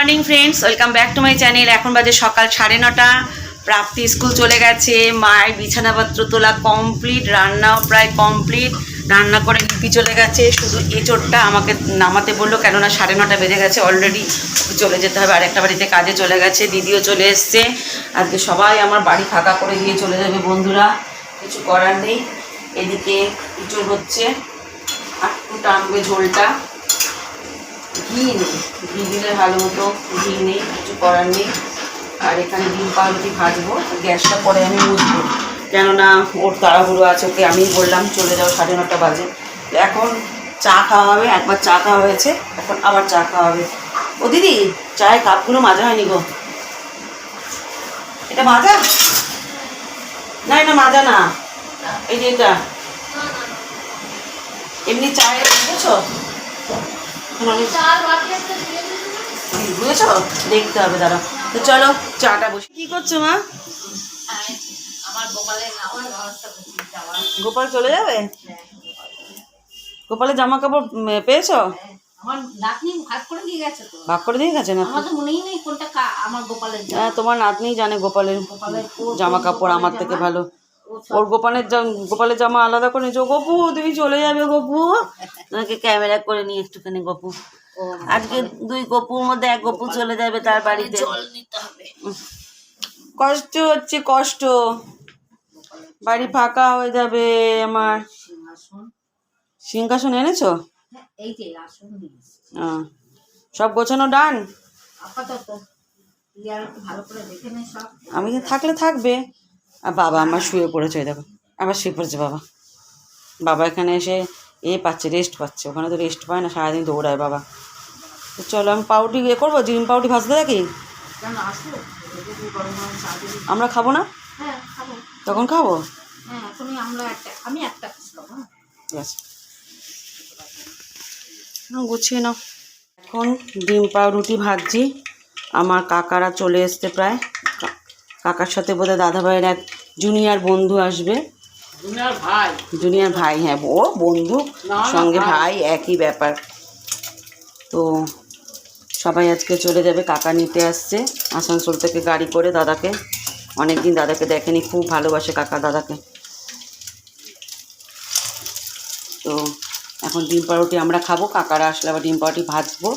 Morning friends welcome back to my channel এখন বাজে সকাল সাড়ে নটা। প্রাপ্তি স্কুল চলে গেছে। মায়ের বিছানাপত্র তোলা কমপ্লিট রান্নাও প্রায় কমপ্লিট রান্না করে লিপি চলে গেছে। শুধু এঁচোড়টা আমাকে নামাতে বলল, কেননা সাড়ে নটা বেজে গেছে। অলরেডি চলে যেতে হবে। আর একটা বাড়িতে কাজে চলে গেছে। দিদিও চলে এসছে। আজকে সবাই আমার বাড়ি ফাঁকা করে দিয়ে চলে যাবে, বন্ধুরা। কিছু করার নেই। এদিকে এঁচোড় হচ্ছে। আর একটু টানবে ঝোলটা। ঘি নেই। ঘি দিলে ভালো হতো ঘি নেই, কিছু করার নেই। আর এখানে ডিম পাউরুটি ভাজবো, গ্যাসটা পরে আমি মুছবো। কেননা ওর তাড়াহুড়ো আছে, ওকে আমি বললাম, চলে যাও সাড়ে নটা বাজে। এখন চা খাওয়া হবে, একবার চা খাওয়া হয়েছে, এখন আবার চা খাওয়া হবে। ও দিদি চায়ের কাপগুলো মাজা হয়নি গো। এটা মাজা? না, এটা মাজা না। এই যে এটা। এমনি চায়ের বুঝেছ বুঝেছ? দেখতে হবে দাঁড়া তো চলো চাটা বসে। কি করছ মা? গোপাল চলে যাবে? গোপালের জামা কাপড় পেয়েছ? নাতনি ভাগ করে দিয়ে গেছে ভাগ করে দিয়ে গেছে না। হ্যাঁ তোমার নাতনি জানে গোপালের জামা কাপড় আমার থেকে ভালো। ওর গোপালের জাম- গোপালের জামা আলাদা করে নিয়েছো। গপু তুমি চলে যাবে গপু। তোমাকে ক্যামেরা করে নিয়ে একটুখানি গপু। আজকে দুই গপুর মধ্যে এক গপু চলে যাবে তার বাড়িতে। কষ্ট হচ্ছে কষ্ট। বাড়ি ফাঁকা হয়ে যাবে আমার। সিংহাসন। এনেছো? হ্যাঁ, সব গোছানো ডান? আমি থাকলে থাকবে? আর বাবা আমার শুয়ে পড়েছে ওই দেখো। আবার শুয়ে পড়েছে বাবা। বাবা এখানে এসে এ পাচ্ছে রেস্ট পাচ্ছে। ওখানে তো রেস্ট পায় না সারাদিন দৌড়ায় বাবা। তো চলো আমি পাউরুটি ইয়ে করব ডিম পাউরুটি ভাজতে থাকি? দিবি? আমরা খাব না? হ্যাঁ তখন খাব? হ্যাঁ একটা আমি হ্যাঁ। গুছিয়ে নাও। এখন ডিম পাউরুটি ভাজছি। আমার কাকারা চলে এসছে প্রায়। কাকার সাথে বোধহয় দাদা ভাইয়ের এক জুনিয়র বন্ধু আসবে। ভাই। জুনিয়র ভাই হ্যাঁ ও বন্ধু সঙ্গে ভাই। একই ব্যাপার। তো সবাই আজকে চলে যাবে কাকা নিতে আসছে আসানসোল থেকে গাড়ি করে দাদাকে। অনেক দিন দাদাকে দেখেনি খুব ভালোবাসে কাকা দাদাকে। তো এখন ডিম পাউরুটি আমরা খাব কাকারা আসলে আবার ডিম পাউরুটি ভাজবো।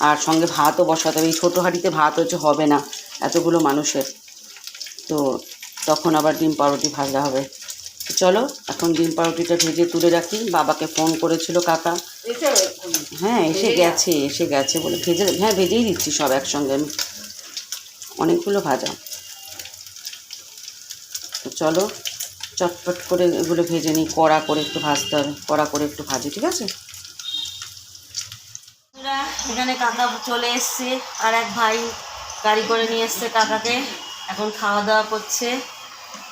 আর সঙ্গে ভাতও বসাতে হবে এই ছোটো হাঁড়িতে ভাত হচ্ছে হবে না এতগুলো মানুষের। তো তখন আবার ডিম পাউরুটি ভাজা হবে। চলো এখন ডিম পাউরুটিটা ভেজে তুলে রাখি। বাবাকে ফোন করেছিল কাকা। হ্যাঁ এসে গেছে এসে গেছে বলে ভেজে হ্যাঁ ভেজেই দিচ্ছি সব একসঙ্গে আমি। অনেকগুলো ভাজা। তো চলো চটপট করে এগুলো ভেজে নিই। কড়া করে একটু ভাজতে হবে। কড়া করে একটু ভাজি ঠিক আছে? এখানে কাকা চলে এসছে। আর এক ভাই গাড়ি করে নিয়ে এসছে কাকাকে। এখন খাওয়া দাওয়া করছে।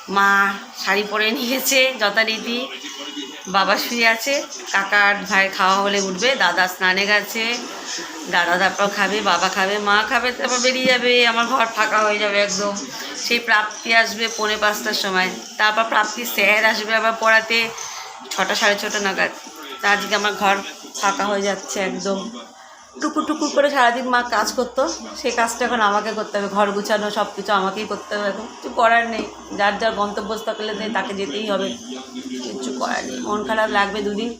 মা শাড়ি পরে নিয়েছে, যথারীতি। বাবা শুয়ে আছে, কাকার ভাই খাওয়া হলে উঠবে, দাদা স্নানে গেছে। দাদা তারপর খাবে, বাবা খাবে, মা খাবে, তারপর বেরিয়ে যাবে, আমার ঘর ফাঁকা হয়ে যাবে একদম। সেই প্রাপ্তি আসবে পৌনে পাঁচটার সময়। তারপর প্রাপ্তি স্যার আসবে আবার পড়াতে, ছটা, সাড়ে ছটা নাগাদ। আজকে আমার ঘর ফাঁকা হয়ে যাচ্ছে একদম। টুকুর টুকুর করে সারাদিন মা কাজ করতো সেই কাজটা এখন আমাকে করতে হবে, ঘর গুছানো সব কিছু আমাকেই করতে হবে, এখন কিছু করার নেই, যার যার গন্তব্যস্থলে তাকে যেতেই হবে, কিছু করার নেই, মন খারাপ লাগবে দুদিন,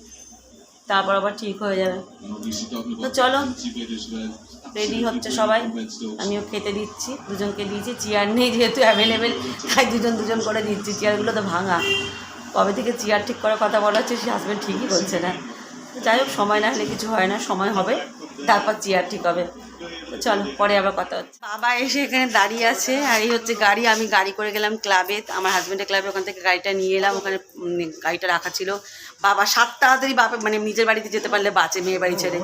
তারপর আবার ঠিক হয়ে যাবে। তো চলো রেডি হচ্ছে সবাই, আমিও খেতে দিচ্ছি, দুজনকে দিয়েছি, চেয়ার নেই যেহেতু অ্যাভেলেবেল তাই দুজন দুজন করে দিচ্ছি, চেয়ারগুলো তো ভাঙা। কবে থেকে চেয়ার ঠিক করার কথা বলা হচ্ছে, সে হাজব্যান্ড ঠিকই করছে না। যাই হোক, সময় না হলে কিছু হয় না, সময় হবে। তারপর চেয়ার ঠিক হবে। তো চলো, পরে আবার কথা হচ্ছে। বাবা এসে এখানে দাঁড়িয়ে আছে, আর এই হচ্ছে গাড়ি। আমি গাড়ি করে গেলাম ক্লাবে। আমার হাজব্যান্ডের ক্লাবে ওখান থেকে গাড়িটা নিয়ে এলাম। ওখানে গাড়িটা রাখা ছিল। বাবা সাত তাড়াতাড়ি বাপে মানে নিজের বাড়িতে যেতে পারলে বাঁচে মেয়ের বাড়ি ছেড়ে।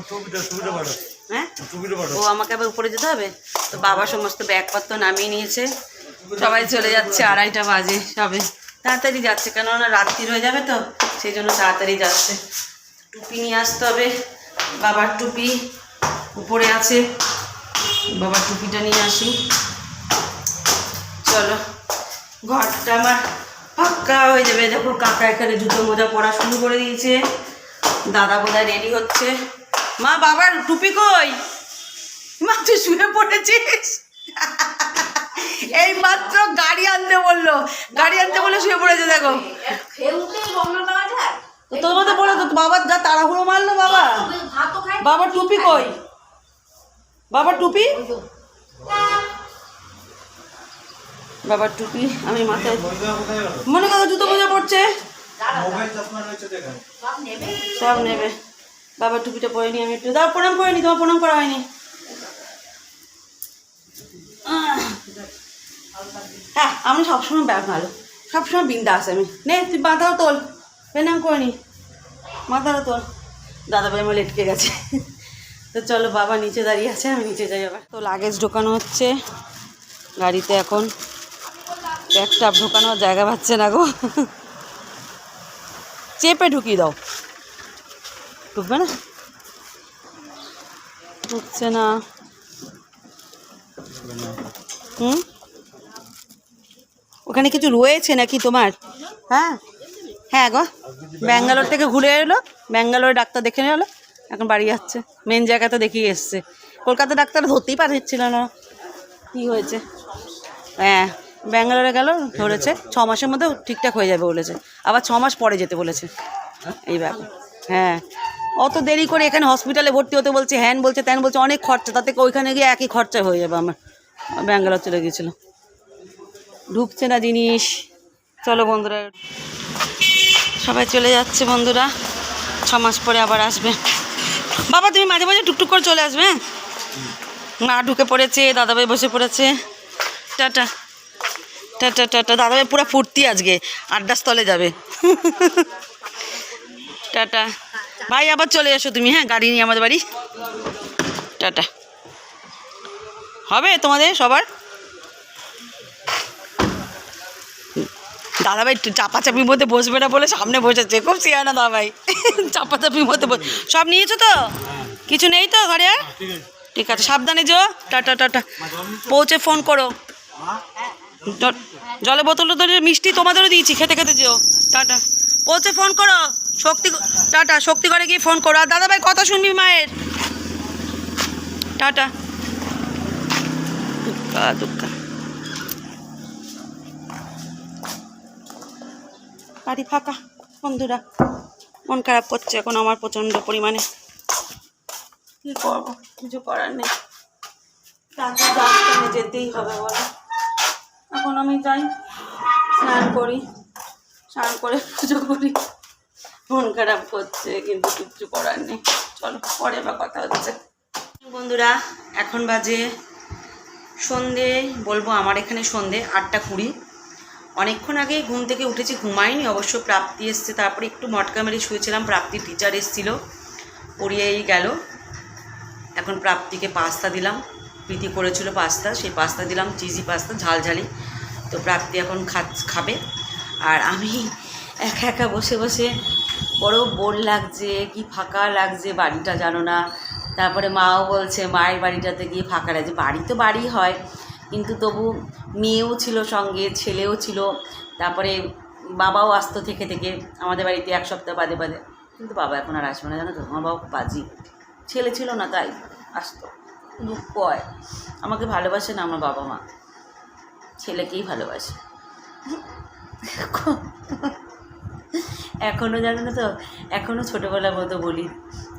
হ্যাঁ? ও আমাকে আবার উপরে যেতে হবে? তো বাবা সমস্ত ব্যাগপত্র নামিয়ে নিয়েছে। সবাই চলে যাচ্ছে, আড়াইটা বাজে সবে। তাড়াতাড়ি যাচ্ছে, কেননা রাত্রি হয়ে যাবে তো, সেই জন্য তাড়াতাড়ি যাচ্ছে। টুপি নিয়ে আসতে হবে। বাবার টুপি। উপরে আছে। বাবার টুপিটা নিয়ে আসি চলো, ঘরটা আমার পাক্কা হয়ে যাবে। দেখো কাকা এখানে জুতো মোজা পরা শুরু করে দিয়েছে। দাদা বোধহয় রেডি হচ্ছে। মা, বাবার টুপি কই? মা, তুই শুয়ে পড়ে পড়েছিস? এই মাত্র গাড়ি আনতে বলল। গাড়ি আনতে বলে শুয়ে পড়েছে, দেখো খেয়ে উঠলেই রওনা দেওয়া যায় তো মধ্যে বলে তো বাবা যা তাড়াহুড়ো মারলো বাবা। বাবার টুপি কই? বাবার টুপি? বাবার টুপি আমি মাথায় মনে করো জুতো মোজা পড়ছে। সব নেবে। বাবার টুপিটা পরে নি আমি একটু দাও, প্রণাম করে নি, তোমার প্রণাম করা হয়নি। হ্যাঁ আমি সবসময় ব্যাগ ভালো। সবসময় বিন্দা আছে আমি। নে, তুই মাথাও তোল। প্রণাম করে মাথাটা তোল দাদা ভাই আমার লেটকে গেছে। তো চলো, বাবা নিচে দাঁড়িয়ে আছে, আমি নিচে যাই আবার। তো লাগেজ ঢোকানো হচ্ছে। গাড়িতে এখন ব্যাগটাপ ঢোকানোর জায়গা পাচ্ছে না গো। চেপে ঢুকিয়ে দাও। ঢুকবে না? ঢুকছে না। হুম? ওখানে কিছু রয়েছে নাকি তোমার? হ্যাঁ? হ্যাঁ গো, ব্যাঙ্গালোর থেকে ঘুরে এলো ব্যাঙ্গালোরে ডাক্তার দেখে এলো, এখন বাড়ি যাচ্ছে। মেন জায়গাতে দেখিয়ে এসছে। কলকাতা ডাক্তার ধরতেই পারছিল না। কি হয়েছে? হ্যাঁ ব্যাঙ্গালোরে গেল, ধরেছে, ছ মাসের মধ্যে ঠিকঠাক হয়ে যাবে বলেছে। আবার ছ মাস পরে যেতে বলেছে। এই ব্যাপার। হ্যাঁ অত দেরি করে এখানে হসপিটালে ভর্তি হতে বলছে, হ্যান বলছে, ত্যান বলছে, অনেক খরচা, তাতে ওইখানে গিয়ে একই খরচা হয়ে যাবে আমার। ব্যাঙ্গালোর চলে গিয়েছিল ঢুকছে না জিনিস। চলো বন্ধুরা। সবাই চলে যাচ্ছে বন্ধুরা। ছ মাস পরে আবার আসবে। বাবা, তুমি মাঝে মাঝে টুকটুক করে চলে আসবে হ্যাঁ? মা ঢুকে পড়েছে, দাদাভাই বসে পড়েছে। Tata tata tata. দাদাভাই পুরো ফুর্তি আজকে, আড্ডা স্থলে যাবে। টাটা। ভাই, আবার চলে এসো তুমি হ্যাঁ? গাড়ি নিয়ে আমাদের বাড়ি। টাটা। হবে তোমাদের সবার? দাদাভাই চাপাচাপির মধ্যে বসবে না বলে সামনে বসেছে খুব সিয়ানা দাদাভাই। চাপাচাপির মধ্যে বস- সব নিয়েছো তো? কিছু নেই তো ঘরে? আর ঠিক আছে। সাবধানে যেও। টাটা টাটা পৌঁছে ফোন করো। জ- জলের বোতল তো মিষ্টি তোমাদেরও দিয়েছি খেতে খেতে যেও। টাটা পৌঁছে ফোন করো। শক্তি টাটা শক্তি করে গিয়ে ফোন করো। আর দাদাভাই কথা শুনবি মায়ের। টাটা দুঃখা দুঃখা বাড়ি ফাঁকা বন্ধুরা। মন খারাপ করছে এখন আমার প্রচণ্ড পরিমাণে। কী করব? কিছু করার নেই। যেতেই হবে বলো। এখন আমি যাই, স্নান করি, স্নান করে পুজো করি। মন খারাপ করছে, কিন্তু কিচ্ছু করার নেই। চলো, পরে বা কথা হচ্ছে। বন্ধুরা, এখন বাজে সন্ধে, বলব আমার এখানে সন্ধে আটটা কুড়ি। অনেকক্ষণ আগে ঘুম থেকে উঠেছি ঘুমাইনি অবশ্য প্রাপ্তি এসছে। তারপরে একটু মটকা মেরে শুয়েছিলাম, প্রাপ্তির টিচার এসেছিল, পড়িয়েই গেল। এখন প্রাপ্তিকে পাস্তা দিলাম, প্রীতি করেছিল পাস্তা, সেই পাস্তা দিলাম, চিজি পাস্তা, ঝালঝালি। তো প্রাপ্তি এখন খাবে। আর আমি একা একা বসে বসে বড় বোর লাগছে, কি ফাঁকা লাগছে, বাড়িটা জানো না। তারপরে মাও বলছে, মায়ের বাড়িটাতে গিয়ে ফাঁকা লাগছে। বাড়ি তো বাড়ি হয়, কিন্তু তবু মেয়েও ছিল সঙ্গে, ছেলেও ছিল। তারপরে বাবাও আসতো থেকে থেকে আমাদের বাড়িতে এক সপ্তাহ বাদে বাদে। কিন্তু বাবা এখন আর আসবে না, জানো তো? আমার বাবা বাজি। ছেলে ছিল না, তাই আসতো। দুঃখ হয়। আমাকে ভালোবাসে না আমার বাবা মা। ছেলেকেই ভালোবাসে। এখনও জানো না তো? এখনও ছোটোবেলার মতো বলি,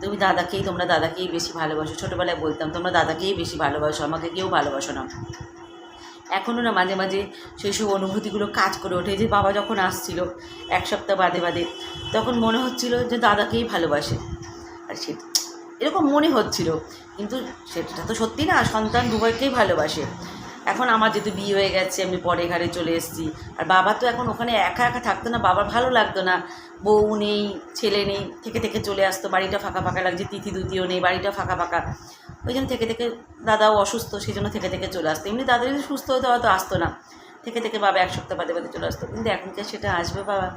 তুমি দাদাকেই, তোমরা দাদাকেই বেশি ভালোবাসো। ছোটোবেলায় বলতাম, তোমরা দাদাকেই বেশি ভালোবাসো, আমাকে কেউ ভালোবাসো না। এখনও না মাঝে মাঝে সেই সব অনুভূতিগুলো কাজ করে ওঠে। যে বাবা যখন আসছিল এক সপ্তাহ বাদে বাদে, তখন মনে হচ্ছিল যে দাদাকেই ভালোবাসে। আর সে এরকম মনে হচ্ছিল, কিন্তু সেটা তো সত্যি না, সন্তান দুবাইকেই ভালোবাসে। এখন আমার যেহেতু বিয়ে হয়ে গেছে, আমি পরে ঘরে চলে এসেছি। আর বাবা তো এখন ওখানে একা একা থাকতো না, বাবার ভালো লাগতো না। বউ নেই, ছেলে নেই, থেকে থেকে চলে আসতো, বাড়িটা ফাঁকা ফাঁকা লাগছে, তিথি দুতিও নেই, বাড়িটা ফাঁকা ফাঁকা। ওই জন্য থেকে থেকে দাদাও অসুস্থ সেই জন্য থেকে থেকে চলে আসতো। এমনি দাদা যদি সুস্থ হতো, হয়তো আসতো না। থেকে থেকে বাবা এক সপ্তাহ বাদে বাদে চলে আসতো। কিন্তু এখন কি সেটা আসবে বাবা?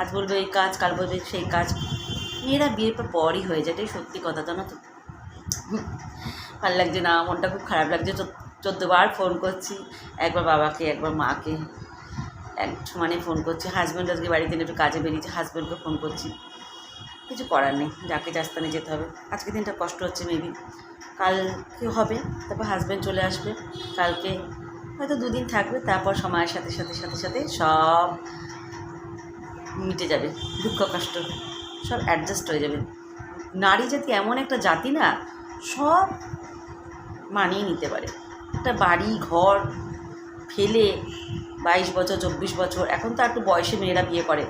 আজ বলবে এই কাজ, কাল বলবে সেই কাজ। মেয়েরা বিয়ের পর পরই হয়ে যায়, এটাই সত্যি কথা, জানো তো? ভালো লাগছে না, মনটা খুব খারাপ লাগছে চোদ্দোবার ফোন করছি, একবার বাবাকে, একবার মাকে এক সমানে ফোন করছি। হাজব্যান্ড আজকে বাড়িতে একটু কাজে বেরিয়েছে হাজব্যান্ডকে ফোন করছি। কিছু করার নেই, যাকে যাস্তানে যেতে হবে। আজকে দিনটা কষ্ট হচ্ছে মেবি কালকে হবে, তারপর হাজব্যান্ড চলে আসবে। কালকে হয়তো দুদিন থাকবে, তারপর সময়ের সাথে সাথে সাথে সাথে সব মিটে যাবে, দুঃখ, কষ্ট, সব অ্যাডজাস্ট হয়ে যাবে। নারী জাতি এমন একটা জাতি না, সব মানিয়ে নিতে পারে। একটা বাড়ি, ঘর ফেলে বাইশ বছর, চব্বিশ বছর, এখন তো একটু বয়সে মেয়েরা বিয়ে করে।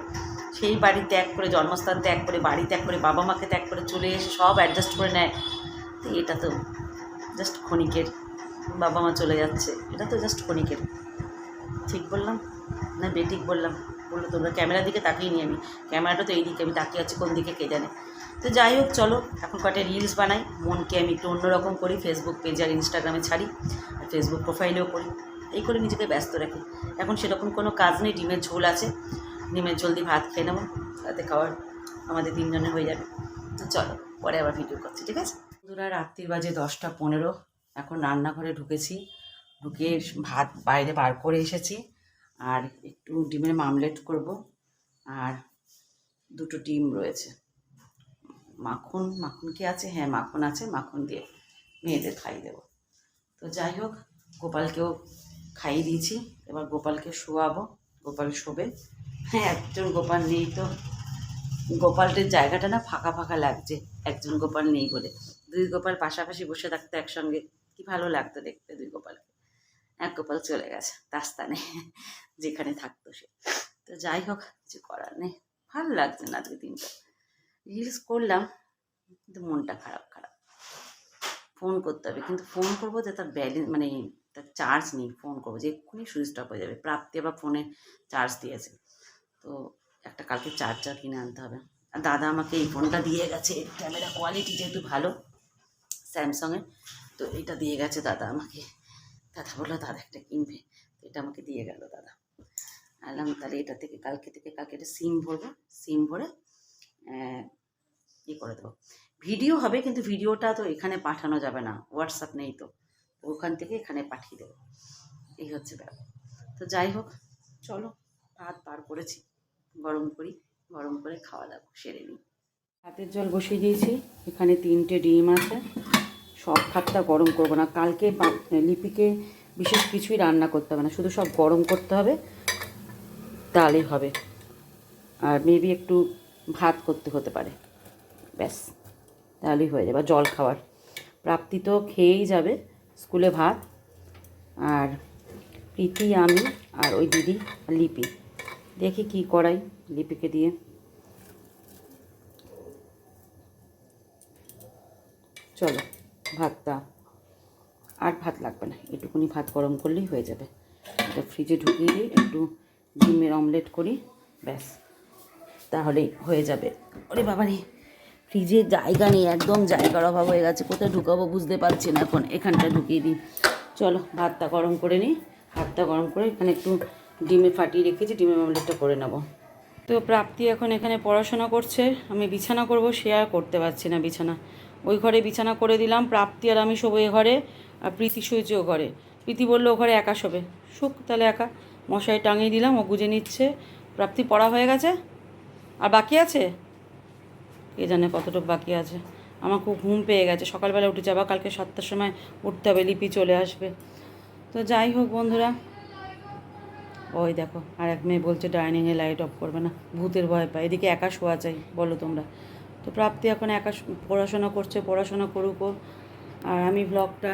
সেই বাড়ি ত্যাগ করে, জন্মস্থান ত্যাগ করে, বাড়ি ত্যাগ করে, বাবা মাকে ত্যাগ করে চলে এসে সব অ্যাডজাস্ট করে নেয়। তো এটা তো জাস্ট ক্ষণিকের। বাবা মা চলে যাচ্ছে। এটা তো জাস্ট ক্ষণিকের। ঠিক বললাম? না বেঠিক বললাম? বলল, তোমরা ক্যামেরার দিকে তাকিয়ে নি আমি। ক্যামেরাটা তো এই দিকে আমি তাকিয়ে আছি কোন দিকে কে জানে। তো যাই হোক, চলো, এখন কটা রিলস বানাই। মনকে আমি একটু অন্যরকম করি ফেসবুক পেজ আর ইনস্টাগ্রামে ছাড়ি, আর ফেসবুক প্রোফাইলেও করি। এই করে নিজেকে ব্যস্ত রাখি। এখন সেরকম কোনো কাজ নেই, ডিমের ঝোল আছে। ডিমের ঝোল দিয়ে ভাত খেয়ে নেব, তাতে খাওয়ার আমাদের তিনজনে হয়ে যাবে। তো চলো, পরে আবার ভিডিও করছি, ঠিক আছে? বন্ধুরা রাত্রির বাজে দশটা পনেরো। এখন রান্নাঘরে ঢুকেছি। ঢুকে ভাত বাইরে বার করে এসেছি। আর একটু ডিমের মামলেট করব আর দুটো ডিম রয়েছে। মাখন মাখন কি আছে? হ্যাঁ মাখন আছে, মাখন দিয়ে মেয়েদের খাইয়ে দেবো। তো যাই হোক, গোপালকেও খাইয়ে দিয়েছি। এবার গোপালকে শোয়াবো। গোপাল শোবে। হ্যাঁ একজন গোপাল নেই তো। গোপালটির জায়গাটা না ফাঁকা ফাঁকা লাগছে। একজন গোপাল নেই বলে। দুই গোপাল পাশাপাশি বসে থাকতো একসঙ্গে কি ভালো লাগতো দেখতে দুই গোপালকে। এক গোপাল চলে গেছে তার স্থানে যেখানে থাকতো সে। তো যাই হোক, কিছু করার নেই। ভালো লাগছে না আজকে দিনটা। রিলস করলাম, কিন্তু মনটা খারাপ খারাপ। ফোন করতে হবে, কিন্তু ফোন করব যে তার ব্যালেন্স মানে তার চার্জ নেই ফোন করব যে এক্ষুনি সুইচ অফ হয়ে যাবে। প্রাপ্তি আবার ফোনে চার্জ দিয়েছে। তো একটা কালকে চার্জার কিনে আনতে হবে। আর দাদা আমাকে এই ফোনটা দিয়ে গেছে ক্যামেরা কোয়ালিটি যেহেতু ভালো স্যামসংয়ের তো এটা দিয়ে গেছে দাদা আমাকে। দাদা বলল দাদা একটা কিনবে। এটা আমাকে দিয়ে গেল দাদা। আলাম তাহলে এটা থেকে কালকে থেকে কালকে এটা সিম ভরবো সিম ভরে আহ, ই করে দেবো। ভিডিও হবে কিন্তু ভিডিওটা তো এখানে পাঠানো যাবে না হোয়াটসঅ্যাপ নেই তো। তো ওখান থেকে এখানে পাঠিয়ে দেবো। এই হচ্ছে ব্যাপার। তো যাই হোক চলো ভাত পার করেছি। গরম করি গরম করে খাওয়া দাওয়া সেরে নিই। ভাতের জল বসিয়ে দিয়েছি এখানে তিনটে ডিম আছে। সব ভাতটা গরম করব না। কালকে লিপিকে বিশেষ কিছুই রান্না করতে হবে না। শুধু সব গরম করতে হবে তাহলেই হবে। আর মেবি একটু ভাত করতে হতে পারে। ব্যাস, তাহলেই হয়ে যাবে। জল খাওয়ার। প্রাপ্তি তো খেয়েই যাবে স্কুলে ভাত। আর প্রীতি, আমি আর ওই দিদি লিপি। দেখি কি করাই লিপিকে দিয়ে। চলো। ভাতটা। আর ভাত লাগবে না, এটুকুনি ভাত গরম করলেই হয়ে যাবে। এটা ফ্রিজে ঢুকিয়ে দিই একটু ডিমের অমলেট করি, ব্যাস। তাহলেই হয়ে যাবে। ওরে বাবা রে ফ্রিজে জায়গা নেই, একদম জায়গার অভাব হয়ে গেছে। কোথায় ঢুকাবো বুঝতে পারছি না এখন, এখানটা ঢুকিয়ে দিই। চলো, ভাতটা গরম করে নিই। ভাতটা গরম করে এখানে একটু ডিমে ফাটিয়ে রেখেছি, ডিমের অমলেটটা করে নেব। তো প্রাপ্তি এখন এখানে পড়াশোনা করছে, আমি বিছানা করব আর করতে পারছি না বিছানা। ওই ঘরে বিছানা করে দিলাম, প্রাপ্তি আর আমি শোবো এ ঘরে, আর প্রীতি শুয়েছে ও ঘরে। প্রীতি বলল, ও ঘরে একা শোবে। শুক তাহলে একা। মশাই টাঙিয়ে দিলাম, ও গুজে নিচ্ছে। প্রাপ্তি পড়া হয়ে গেছে? আর বাকি আছে? কে জানে কতটুকু বাকি আছে। আমার খুব ঘুম পেয়ে গেছে। সকালবেলা উঠে যাবা, কালকে সাতটার সময় উঠতে হবে, লিপি চলে আসবে। তো যাই হোক বন্ধুরা, ওই দেখো, আর এক মেয়ে বলছে, ডাইনিংয়ে লাইট অফ করবে না। ভূতের ভয় পায়। এদিকে একা শোয়া চাই, বলো তোমরা। তো প্রাপ্তি এখন একা পড়াশোনা করছে, পড়াশোনা করুক আর আমি ব্লগটা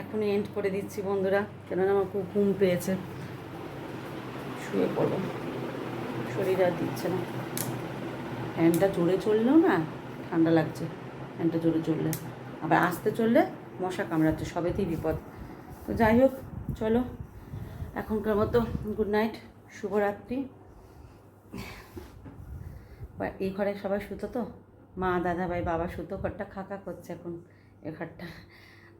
এখনই এন্ড করে দিচ্ছি বন্ধুরা, কেননা আমার খুব ঘুম পেয়েছে। শুয়ে পড়ব শরীর আর দিচ্ছে না। ফ্যানটা জোরে চললেও না ঠান্ডা লাগছে। ফ্যানটা জোরে চললে। আবার আসতে চললে মশা কামড়াচ্ছে, সবেতেই বিপদ। তো যাই হোক, চলো। এখনকার মতো গুড নাইট শুভরাত্রি। এই ঘরে সবাই শুতো তো? মা দাদা ভাই বাবা শুতো ঘরটা খাকা করছে এখন এ ঘরটা।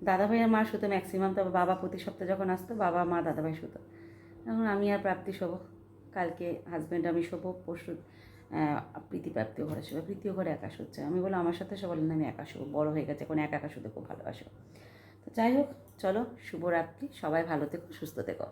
দাদা ভাই আর মা শুতো ম্যাক্সিমাম তবে বাবা প্রতি সপ্তাহে যখন আসতো, বাবা, মা দাদা ভাই শুতো এখন আমি আর প্রাপ্তি শোবো। কালকে হাজব্যান্ড আমি শোবো, পরশু প্রীতি প্রাপ্তিও ঘরে শোবে। প্রীতিও ঘরে একা শুচ্ছে। আমি বলো আমার সাথে সে বলেন আমি একা শোবো। বড়ো হয়ে গেছে এখন, একা একা শুতে খুব ভালোবাসো। তো যাই হোক, চলো, শুভরাত্রি। সবাই ভালো থেকো, সুস্থ থেকো।